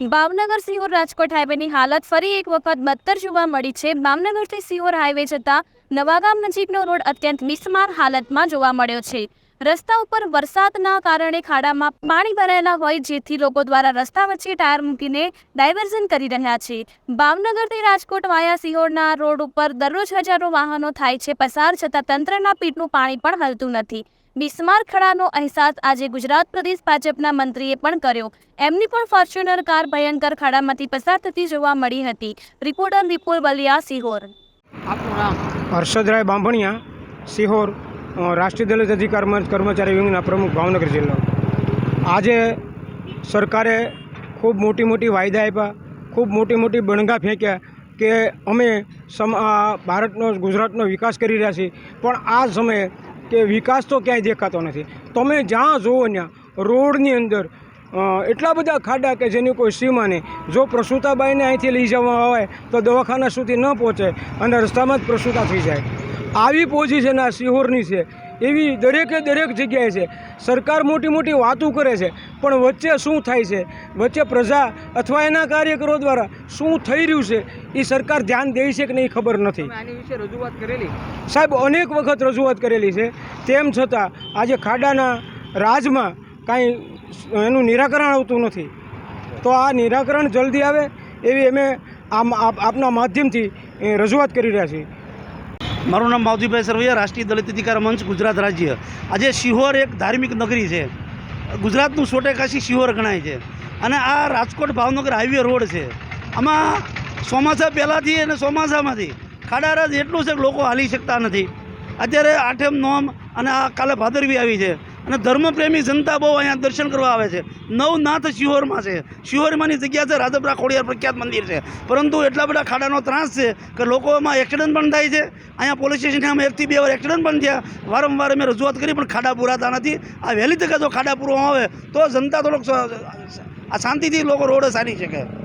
ભાવનગર સિહોર રાજકોટ હાઈવેની હાલત ફરી એક વખત બદતર જોવા મળી છે. ભાવનગરથી સિહોર હાઈવે જતા નવાગામ નજીકનો રોડ અત્યંત મિસમાર હાલતમાં જોવા મળ્યો છે. રસ્તા ઉપર વરસાદના કારણે ખાડામાં પાણી ભરાયેલા હોય જેથી લોકો દ્વારા રસ્તા વચ્ચે ટાયર મૂકીને ડાયવર્ઝન કરી રહ્યા છે. ભાવનગરથી રાજકોટ વાયા સિહોરના રોડ ઉપર દરરોજ હજારો વાહનો થાય છે. પસાર છતાં તંત્રના પીઠનું પાણી પણ હલતું નથી. બિસ્માર ખડાનો અહેસાસ આજે ગુજરાત પ્રદેશ ભાજપના મંત્રીએ પણ કર્યો. એમની પણ ફોર્ચ્યુનર કાર ભયંકર ખાડામાંથી પસાર થતી જોવા મળી હતી. રિપોર્ટર વિપુલ બલિયા સિહોર. હર્ષદરાય બાંભણિયા સિહોર રાષ્ટ્રીય દલિત અધિકાર મંચ કર્મચારી વિંગના પ્રમુખ ભાવનગર જિલ્લો. આજે સરકારે ખૂબ મોટી મોટી વાયદા આપ્યા ખૂબ મોટી મોટી બણગા ફેંક્યા કે અમે સમ ભારતનો ગુજરાતનો વિકાસ કરી રહ્યા છીએ. પણ આ સમયે કે વિકાસ તો ક્યાંય દેખાતો નથી. તમે જ્યાં જુઓ ત્યાં રોડની અંદર એટલા બધા ખાડા કે જેની કોઈ સીમા નહીં. જો પ્રસૂતાબાઈને અહીંથી લઈ જવામાં આવે તો દવાખાના સુધી ન પહોંચે અને રસ્તામાં જ પ્રસૂતા થઈ જાય. આવી પોઝિશન આ સિહોરની છે. એવી દરેકે દરેક જગ્યાએ છે. સરકાર મોટી મોટી વાતો કરે છે પણ વચ્ચે શું થાય છે? વચ્ચે પ્રજા અથવા એના કાર્યકરો દ્વારા શું થઈ રહ્યું છે? એ સરકાર ધ્યાન દે છે કે નહીં ખબર નથી. રજૂઆત કરેલી? સાહેબ અનેક વખત રજૂઆત કરેલી છે. તેમ છતાં આજે ખાડાના રાજમાં કાંઈ એનું નિરાકરણ આવતું નથી. તો આ નિરાકરણ જલ્દી આવે એવી અમે આમ આપ- આપના માધ્યમથી રજૂઆત કરી રહ્યા છીએ. મારું નામ માવજીભાઈ સરવૈયા, રાષ્ટ્રીય દલિત અધિકાર મંચ, ગુજરાત રાજ્ય. આજે શિહોર એક ધાર્મિક નગરી છે. ગુજરાતનું સોટે કાશી શિહોર ગણાય છે. અને આ રાજકોટ ભાવનગર હાઈવે રોડ છે. આમાં ચોમાસા પહેલાંથી અને ચોમાસામાંથી ખાડારાજ એટલું છે કે લોકો હાલી શકતા નથી. અત્યારે આઠમ, નોમ અને આ કાલે ભાદરવી આવી છે. અને ધર્મપ્રેમી જનતા બહુ અહીંયા દર્શન કરવા આવે છે. નવનાથ શિહોરમાં છે. શિહોરમાંની જગ્યા છે રાજપરા ખોડિયાર પ્રખ્યાત મંદિર છે. પરંતુ એટલા બધા ખાડાનો ત્રાસ છે કે લોકોમાં એક્સિડન્ટ પણ થાય છે. અહીંયા પોલીસ સ્ટેશનમાં એકથી બે વાર એક્સિડન્ટ પણ થયા. વારંવાર અમે રજૂઆત કરી, પણ ખાડા પૂરાતા નથી. આ વહેલી તકે જો ખાડા પૂરવામાં આવે, તો જનતા થોડોક આ શાંતિથી લોકો રોડ સારી શકે.